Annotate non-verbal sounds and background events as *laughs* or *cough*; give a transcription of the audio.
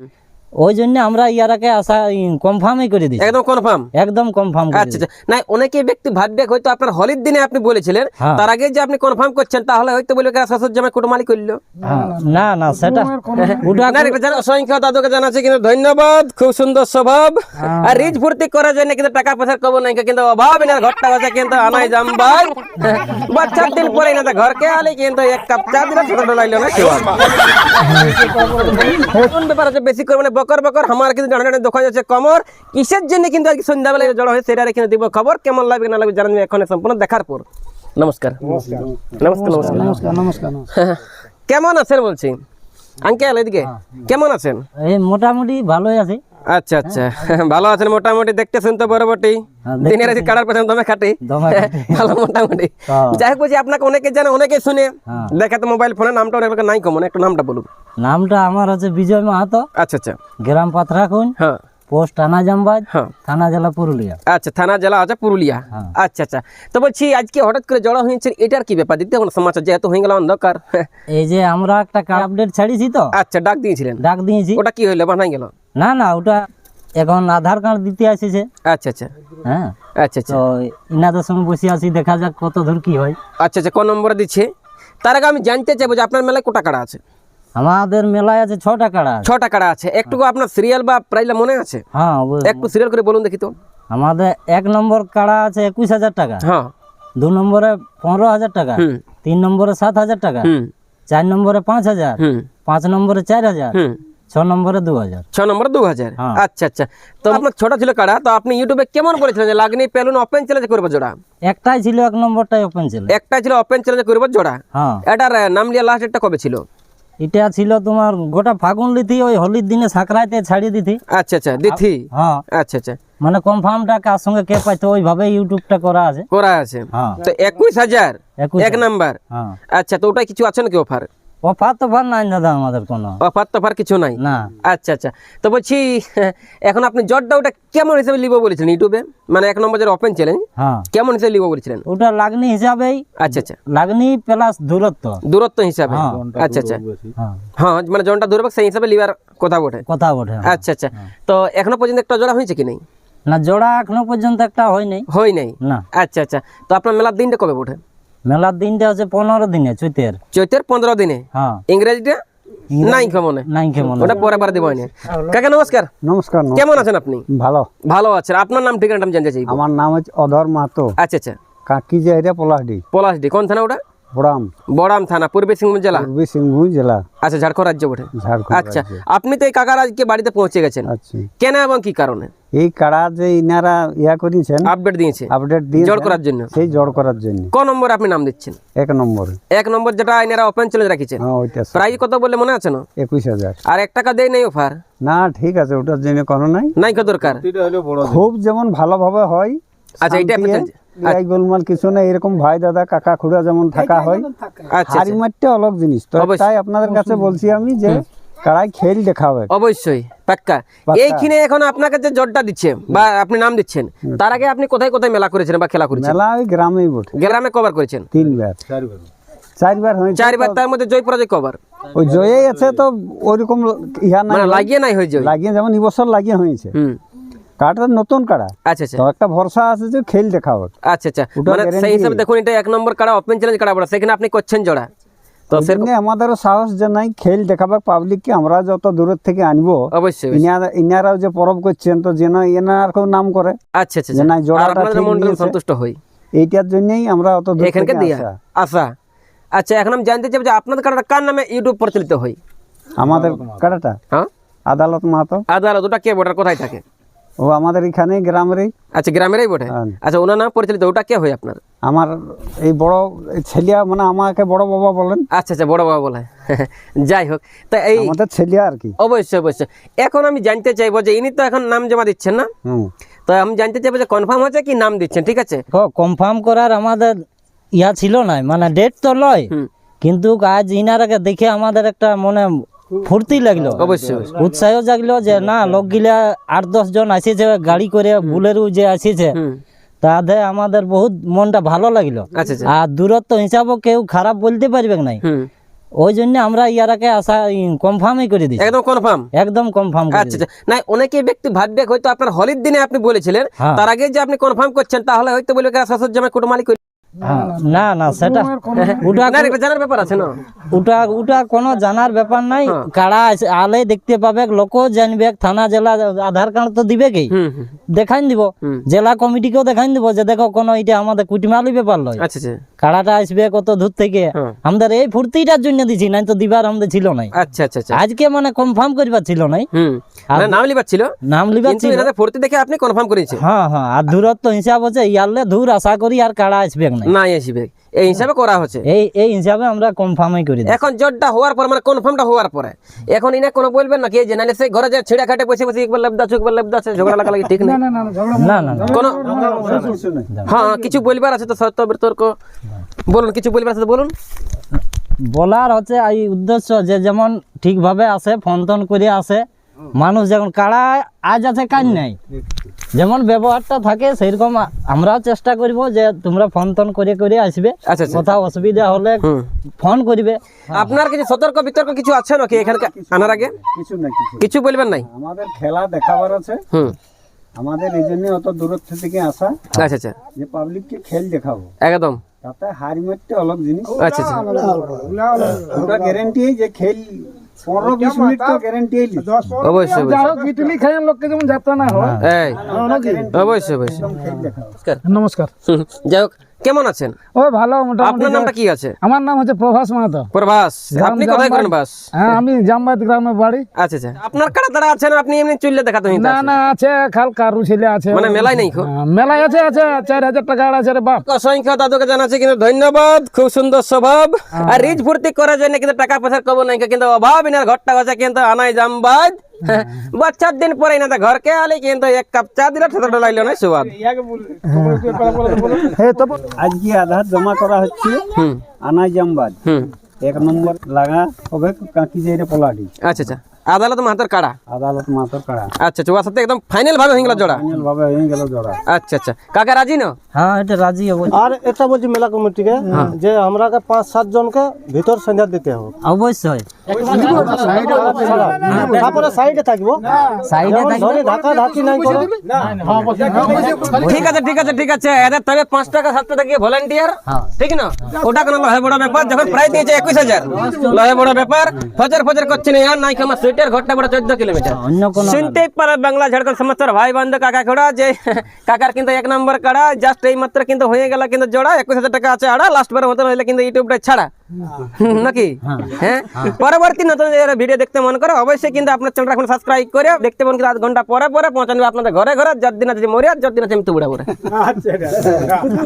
Mm-hmm. ওই জন্য আমরা ইয়ারাকে আশা কনফার্মই করে দিচ্ছি একদম কনফার্ম একদম কনফার্ম আচ্ছা আচ্ছা। না অনেকে ব্যক্তি ভাববে হয়তো আপনার হলির দিনে আপনি বলেছিলেন হ্যাঁ। তার আগে যে আপনি কনফার্ম করছেন তাহলে হয়তো বলবে কি শাশুর জামাই কুটুমালি করল হ্যাঁ, না না সেটা ওটা না অসংখ্য দাদুকে জানাচ্ছি কিন্তু ধন্যবাদ খুব সুন্দর স্বভাব। হ্যাঁ। আর রিচ ফুর্তি করার জন্য কিন্তু টাকা পয়সার কবর নাই কিন্তু অভাব এনার ঘরটা বসে কিন্তু আনাই জামবাই। বছর দিন পরে না ঘরকে আলে কিন্তু এক কাপ চা দিলে ছোট লাইলো না কেউ কোন ব্যাপার আছে বেশি করে মানে বকর বকর আমার কিন্তু জানা জানা দোকান যাচ্ছে কমর। কিসের জন্য কিন্তু আজকে সন্ধ্যাবেলা জড়ো হয়ে সেটা কিন্তু দিব খবর। কেমন লাগবে না লাগবে জানাবি এখন সম্পূর্ণ দেখার পর। নমস্কার। নমস্কার। নমস্কার নমস্কার। নমস্কার কেমন আছেন বলছি? আঙ্কেল এদিকে। কেমন আছেন? এই মোটামুটি ভালোই আছে। আচ্ছা আচ্ছা। ভালো আছেন মোটামুটি দেখতেছেন তো বরাবরটি হ্যাঁ, দিনের রাতে কাটার পেছনে দমে খাটে। দমে খাটে। ভালো মোটামুটি। *laughs* হ্যাঁ। যাই হোক বলছি আপনাকে অনেকে জানে অনেকে শুনে। হ্যাঁ। দেখে তো মোবাইল ফোনে নামটা অনেক নাই কমন একটু নামটা বলুন। নামটা আমার হচ্ছে বিজয় মাহাতো। আচ্ছা আচ্ছা। গ্রাম পাথরাখুন হ্যাঁ। পোস্ট থানা জামবাজ হ্যাঁ। থানা জেলা পুরুলিয়া। আচ্ছা থানা জেলা আছে পুরুলিয়া। হ্যাঁ। আচ্ছা আচ্ছা। তো বলছি আজকে হঠাৎ করে জড়ো হয়েছে এটার কি ব্যাপার? দিতে কোনো সমাচার যেহেতু হয়ে গেল অন্ধকার। এই যে আমরা একটা কার্ড আপডেট ছাড়িছি তো? আচ্ছা ডাক দিয়েছিলেন। ডাক দিয়েছি। ওটা কি হইল বানাই গেল? না না ওটা এখন আধার কার্ড দিতে আসিছে। আচ্ছা আচ্ছা। হ্যাঁ। আচ্ছা আচ্ছা। তো ইনাদের সঙ্গে বসে আছি দেখা যাক কত দূর কি হয়। আচ্ছা আচ্ছা কোন নম্বরে দিচ্ছে? তার আগে আমি জানতে চাইব যে আপনার মেলায় কোটা কাড়া আছে? আমাদের মেলায় আছে ছটা কাড়া। ছটা কাড়া আছে। একটু আপনার সিরিয়াল বা প্রাইলা মনে আছে? হ্যাঁ একটু সিরিয়াল করে বলুন দেখি তো। আমাদের এক নম্বর কাড়া আছে একুশ হাজার টাকা। হ্যাঁ। দু নম্বরে পনেরো হাজার টাকা। তিন নম্বরে সাত হাজার টাকা। চার নম্বরে পাঁচ হাজার। পাঁচ নম্বরে চার হাজার। ছ নম্বরে দু হাজার ছ নম্বর দু হাজার হ্যাঁ। আচ্ছা আচ্ছা। তো আপনার ছোট ছিল কাড়া তো আপনি ইউটিউবে কেমন বলেছিলেন যে লাগনি পেলুন ওপেন চ্যালেঞ্জ করব জোড়া? একটাই ছিল এক নম্বরটাই ওপেন ছিল একটা ছিল ওপেন চ্যালেঞ্জ করব জোড়া? হ্যাঁ। এটার নাম লিয়া লাস্ট ডেটটা কবে ছিল? এটা ছিল তোমার গোটা ফাগুন লিথি ওই হোলির দিনে ছাড়িয়ে দিতি। আচ্ছা আচ্ছা হ্যাঁ। আচ্ছা আচ্ছা। মানে কনফার্মটা কার সঙ্গে কে পাইতো ওইভাবে ইউটিউবটা করা আছে। করা আছে। তো একুশ হাজার? এক নাম্বার। আচ্ছা তো ওটা কিছু আছে নাকি অফার অফার তো ফার নাই দাদা আমাদের কোনো। অফার টফার কিছু নাই? না। আচ্ছা আচ্ছা। তো বলছি *laughs* এখন আপনি জটটা ওটা কেমন হিসেবে লিব বলেছিলেন ইউটিউবে? মানে এক নম্বর যে ওপেন চ্যালেঞ্জ হ্যাঁ। কেমন হিসেবে লিব বলেছিলেন? ওটা লাগনি হিসাবেই। আচ্ছা আচ্ছা। লাগনি প্লাস দূরত্ব। দূরত্ব হিসাবে। হ্যাঁ। আচ্ছা আচ্ছা। হ্যাঁ। হ্যাঁ মানে জনটা দূরবে সেই হিসাবে লিবার কথা বটে। কথা বটে আচ্ছা আচ্ছা। তো এখনও পর্যন্ত একটা জোড়া হয়েছে কি নেই? না জোড়া এখনও পর্যন্ত একটা হয় নাই হয় নাই না। আচ্ছা আচ্ছা। তো আপনার মেলার দিনটা কবে বটে? মেলার দিনটা হচ্ছে পনেরো দিনে চৈতের। চৈতের পনেরো দিনে? হ্যাঁ। ইংরেজিটা? নাই কেমন নাই ওটা পরে পরে দেবো না কাকা নমস্কার। নমস্কার। কেমন আছেন আপনি? ভালো। ভালো আছেন। আপনার নাম ঠিকানাটা আমি জানতে আমার নাম হচ্ছে অধর মাহাতো। আচ্ছা আচ্ছা। কাকি যে এরিয়া পলাশডি। পলাশডি। কোন থানা ওটা? বড়াম। বড়াম থানা পূর্বী সিংভূম জেলা? পূর্বী সিংভূম জেলা। আচ্ছা ঝাড়খণ্ড রাজ্য বটে। আচ্ছা আপনি তো এই কাকার আজকে বাড়িতে পৌঁছে গেছেন আচ্ছা। কেন এবং কি কারণে? এই কাড়া যে ইনারা ইয়া করেছেন আপডেট দিয়েছে আপডেট দিয়ে জোর করার জন্য। সেই জড় করার জন্য। ক নম্বরে আপনি নাম দিচ্ছেন? এক নম্বরে। এক নম্বর যেটা এনারা ওপেন চ্যালেঞ্জ রাখিছেন হ্যাঁ ওইটা প্রাইস কত বলে মনে আছে না? একুশ হাজার। আর এক টাকা দেয় নেই অফার না ঠিক আছে ওটার জন্য কোনো নাই। নাই কত দরকার। খুব যেমন ভালোভাবে হয় আচ্ছা এইটা গোলমাল কিছু না এরকম ভাই দাদা কাকা খুড়া যেমন থাকা হয় আচ্ছা হাড়ি মারতে অলগ জিনিস। তো তাই আপনাদের কাছে বলছি আমি যে কাড়াই খেল দেখাবে। অবশ্যই পাক্কা। এইখানে এখন আপনাকে যে জটটা দিচ্ছে বা আপনি নাম দিচ্ছেন তার আগে আপনি কোথায় কোথায় মেলা করেছেন বা খেলা করেছেন? মেলা ওই গ্রামেই বটে। গ্রামে কভার করেছেন? তিনবার। চারবার। হয়েছে চারবার তার মধ্যে জয় পরাজয় কভার। ওই জয়েই আছে তো ওইরকম ইহা নাই। মানে লাগিয়ে নাই হয়ে জয়। লাগিয়ে যেমন এবছর লাগিয়ে হয়েছে। কাড়াটা নতুন কাড়া আচ্ছা আচ্ছা। তো একটা ভরসা আছে যে খেল দেখাবে আচ্ছা আচ্ছা। মানে সেই হিসাবে দেখুন এটা এক নম্বর কাড়া ওপেন চ্যালেঞ্জ কাড়া বড় সেখানে আপনি করছেন জোড়া। তো সেখানে আমাদেরও সাহস যে নাই খেল দেখাবে পাবলিককে আমরা যত দূরের থেকে আনব অবশ্যই। ইনারাও যে পরব করছেন তো যেন এনারকেও নাম করে। আচ্ছা আচ্ছা যে আচ্ছা। না, জোড়াটা। সন্তুষ্ট হই। এইটার জন্যই আমরা অত দূর থেকে আসা। আশা আচ্ছা এখন আমি জানতে চাই যে আপনাদের কার্ডটা কার নামে ইউটিউব প্রচলিত হয় আমাদের কাড়াটা হ্যাঁ? আদালত মাহাতো। আদালত ওটা কে ভোটার কোথায় থাকে? ও আমাদের এখানে গ্রামেরই। আচ্ছা গ্রামেরই বটে? হ্যাঁ। আচ্ছা ওনার নাম পরিচালিত ওটা কে হয় আপনার? আমার এই বড় ছেলিয়া মানে আমাকে বড় বাবা বলেন। আচ্ছা আচ্ছা বড় বাবা বলে। *laughs* যাই হোক তা এই আমাদের ছেলিয়া আর কি। অবশ্যই অবশ্যই। এখন আমি জানতে চাইব যে ইনি তো এখন নাম জমা দিচ্ছেন না? তো আমি জানতে চাইব যে কনফার্ম হচ্ছে কি নাম দিচ্ছেন ঠিক আছে? কনফার্ম করার আমাদের ইয়া ছিল না মানে ডেট তো লয়। কিন্তু আজ ইনারাকে দেখে আমাদের একটা মনে ফুর্তি লাগল। অবশ্যই। উৎসাহ জাগলো যে না লোকগুলা আট দশ জন আসিছে গাড়ি করে বুলেরু যে আসিছে তাতে আমাদের বহুত মনটা ভালো লাগল। আচ্ছা আচ্ছা। আর দূরত্ব হিসাবে কেউ খারাপ বলতে পারবে নাই। ওই জন্য আমরা ইয়ারাকে আশা কনফার্মই করে দিচ্ছি একদম কনফার্ম একদম কনফার্ম আচ্ছা আচ্ছা। না অনেকে ব্যক্তি ভাববে হয়তো আপনার হলির দিনে আপনি বলেছিলেন হ্যাঁ। তার আগে যে আপনি কনফার্ম করছেন তাহলে হয়তো বলবে কি শ্বশুর জামাই কুটুমালি না না সেটা ওটা জানার ব্যাপার আছে না? ওটা ওটা কোনো জানার ব্যাপার নাই। কারা আছে- আলে দেখতে পাবে লোকও জানবে থানা জেলা আধার কার্ড তো দিবে কি? দেখাইন হুম। দেখাই দিব। জেলা কমিটিকেও দেখাই দিব যে দেখো কোনো এটা আমাদের কুটিমালি ব্যাপার লয়। আচ্ছা আচ্ছা। কাড়াটা আসবে কত দূর থেকে। আমাদের এই ফুর্তিটার জন্য দিছি নাই তো দিবার আমাদের ছিল নাই। আচ্ছা আচ্ছা আচ্ছা। আজকে মানে কনফার্ম করবার ছিল নাই। হুম। না, নাম লিবার ছিল। নাম লিবার ছিল। এনাদের ভর্তি দেখে আপনি কনফার্ম করেছেন হ্যাঁ হ্যাঁ আর দূরত্ব হিসাব হচ্ছে ইয়ারলে দূর আশা করি আর কাড়া আসবে নাই। নাই আসবে। এই হিসাবে করা হচ্ছে। এই এই হিসাবে আমরা কনফার্মই করি এখন জটটা হওয়ার পর মানে কনফার্মটা হওয়ার পরে এখন ইনা কোনো বলবেন না কি যে নাহলে সেই ঘরে যে ছিঁড়া খাটে বসে বসে একবার লেবদা একবার লেবদা আছে ঝগড়া লাগা লাগি ঠিক নেই? না না না কোনো কিছু নেই। হ্যাঁ হ্যাঁ, কিছু বলবার আছে তো সত্য বিতর্ক। বলুন কিছু বলবার আছে বলুন। বলার হচ্ছে এই উদ্দেশ্য যে যেমন ঠিকভাবে আসে ফোন টোন করে আসে মানুষ যেমন কাড়া আজ আছে কাজ নাই। যেমন ব্যবহারটা থাকে সেরকম আমরাও চেষ্টা করব যে তোমরা ফোন টোন করে করে আসবে কোথাও অসুবিধা হলে ফোন করবে। আপনার কিছু সতর্ক বিতর্ক কিছু আছে নাকি এখানকার আনার আগে? কিছু না কিছু কিছু বলবেন নাই? আমাদের খেলা দেখাবার আছে। হুম। আমাদের এই জন্য অত দূরত্ব থেকে আসা। আচ্ছা আচ্ছা। যে পাবলিককে খেল দেখাবো। একদম। তাতে হাড়ি মারতে অলপ জিনিস। আচ্ছা আচ্ছা। ওটা গ্যারেন্টি যে খেল পনেরো বিশ মিনিট তো গ্যারেন্টি অবশ্যই অবশ্যই। খাই লোককে যেমন যাত্রা না হয়। এই অবশ্যই অবশ্যই। নমস্কার। নমস্কার। যাই হোক কেমন আছেন? ওই ভালো মোটামুটি আপনার নামটা কি আছে? আমার নাম হচ্ছে প্রভাস মাহাতো। প্রভাস আপনি কোথায় করেন বাস? হ্যাঁ আমি জামবাদ গ্রামে বাড়ি। আচ্ছা আচ্ছা। আপনার কাটা তারা আছেন আপনি এমনি চুললে দেখাতে হইতে না না আছে খাল কারু ছেলে আছে। মানে মেলাই নেই হ্যাঁ, আছে আছে চার হাজার টাকা আছে রে বাপ। অসংখ্য দাদুকে জানাচ্ছি কিন্তু ধন্যবাদ খুব সুন্দর স্বভাব। আর রিচ ফুর্তি করার জন্য কিন্তু টাকা পয়সার খবর নাই কিন্তু অভাব এনার ঘরটা আছে কিন্তু আনাই জামবাদ। *laughs* বছর দিন পরে এনাদের ঘরকে আলে কিন্তু এক কাপ চা দিলে ঠেতটা লাগল না সুবাদ হে তো আজকে আধার জমা করা হচ্ছে আনাই জামবাদ। এক নম্বর লাগা হবে কাকি যে পলাডি। আচ্ছা আচ্ছা। আদালত মাহাতর কাড়া? আদালত মাতর কাড়া। আচ্ছা আচ্ছা ওর সাথে একদম ফাইনাল ভাবে হয়ে গেল জোড়া? ফাইনাল ভাবে হয়ে গেল জোড়া। আচ্ছা আচ্ছা। কাকা রাজি না? হ্যাঁ এটা রাজি হব। আর এটা বলছি মেলা কমিটিকে যে আমরাকে পাঁচ সাত জনকে ভিতর সন্ধ্যা দিতে হবে। অবশ্যই। তারপরে সাইডে থাকব। সাইডে যেমন ধরে ধাক্কা ধাক্কি নাই করে। ঠিক আছে ঠিক আছে ঠিক আছে। এদের তবে পাঁচ টাকা সাত টাকা দিয়ে ভলেন্টিয়ার ঠিক না? ওটা কোনো লহে বড় ব্যাপার যখন প্রায় দিয়েছে একুশ হাজার। লহে বড় ব্যাপার। ফজর ফজর করছে না আর নাই আমার সুইটার ঘরটা বড় চোদ্দ কিলোমিটার। শুনতেই পারে বাংলা ঝাড়খণ্ড সমস্ত ভাই বান্ধব কাকা খোড়া যে কাকার কিন্তু এক নম্বর কাড়া জাস্ট এই মাত্র কিন্তু হয়ে গেল কিন্তু জোড়া একুশ হাজার টাকা আছে আড়া লাস্ট বার মতন হইলে কিন্তু ইউটিউবটা ছাড়া। নাকি? হ্যাঁ। পরবর্তী নতুন ভিডিও দেখতে মন করে অবশ্যই কিন্তু আপনার চ্যানেল এখন সাবস্ক্রাইব করে দেখতে মন করে আধ ঘণ্টা পরে পরে পৌঁছানো আপনাদের ঘরে ঘরে যার দিন আছে মরিয়া যার দিন আছে মৃত্যু বুড়া বুড়া।